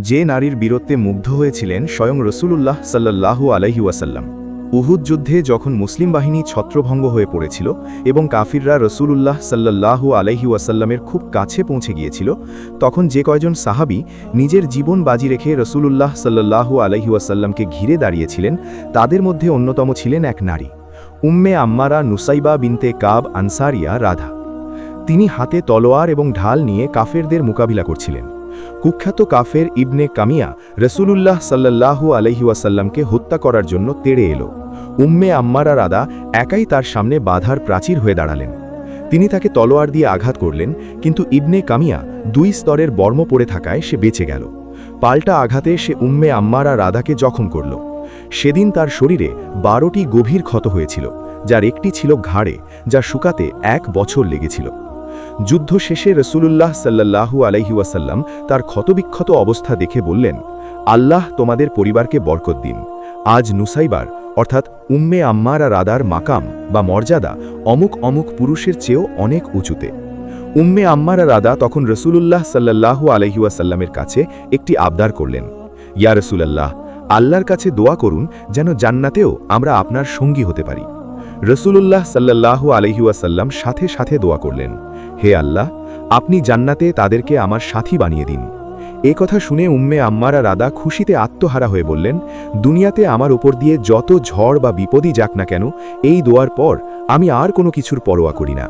যে নারীর বীরত্বে মুগ্ধ হয়েছিলেন স্বয়ং রসুলুল্লাহ সাল্লাল্লাহু আলাইহি ওয়াসাল্লাম। উহুদ যুদ্ধে যখন মুসলিম বাহিনী ছত্রভঙ্গ হয়ে পড়েছিল এবং কাফিররা রসুলুল্লাহ সাল্লাল্লাহু আলাইহি ওয়াসাল্লামের খুব কাছে পৌঁছে গিয়েছিল, তখন যে কয়জন সাহাবি নিজের জীবন বাজি রেখে রসুলুল্লাহ সাল্লাল্লাহু আলাইহি ওয়াসাল্লামকে ঘিরে দাঁড়িয়েছিলেন, তাদের মধ্যে অন্যতম ছিলেন এক নারী, উম্মে আম্মারা নুসাইবা বিনতে কাব আনসারিয়া রাধা। তিনি হাতে তলোয়ার এবং ঢাল নিয়ে কাফেরদের মোকাবিলা করছিলেন। কুখ্যাত কাফের ইবনে কামিয়া রসুলুল্লাহ সাল্লাল্লাহু আলহি ওয়াসাল্লামকে হত্যা করার জন্য তেড়ে এলো। উম্মে আম্মারা রাদা একাই তার সামনে বাধার প্রাচীর হয়ে দাঁড়ালেন। তিনি তাকে তলোয়ার দিয়ে আঘাত করলেন, কিন্তু ইবনে কামিয়া দুই স্তরের বর্ম পড়ে থাকায় সে বেঁচে গেল। পাল্টা আঘাতে সে উম্মে আম্মারা রাধাকে জখম করল। সেদিন তার শরীরে বারোটি গভীর ক্ষত হয়েছিল, যার একটি ছিল ঘাড়ে, যা শুকাতে এক বছর লেগেছিল। যুদ্ধ শেষে রসুলুল্লাহ সাল্লাল্লাহু আলাইহি ওয়াসাল্লাম তার ক্ষতবিক্ষত অবস্থা দেখে বললেন, আল্লাহ তোমাদের পরিবারকে বরকত দিন। আজ নুসাইবার, অর্থাৎ উম্মে আম্মারা রাদার মাকাম বা মর্যাদা অমুক অমুক পুরুষের চেয়েও অনেক উঁচুতে। উম্মে আম্মারা রাদা তখন রসুলুল্লাহ সাল্লাল্লাহু আলাইহি ওয়াসাল্লামের কাছে একটি আবদার করলেন, ইয়া রসুলাল্লাহ, আল্লাহর কাছে দোয়া করুন যেন জান্নাতেও আমরা আপনার সঙ্গী হতে পারি। রসুলুল্লাহ সাল্লাল্লাহু আলহিউসাল্লাম সাথে সাথে দোয়া করলেন। হে আল্লাহ, আপনি জান্নাতে তাদেরকে আমার সাথী বানিয়ে দিন। এ কথা শুনে উম্মে আম্মারা রাদা খুশিতে আত্মহারা হয়ে বললেন, দুনিয়াতে আমার ওপর দিয়ে যত ঝড় বা বিপদই যাক না কেন, এই দোয়ার পর আমি আর কোনো কিছুর পরোয়া করি না।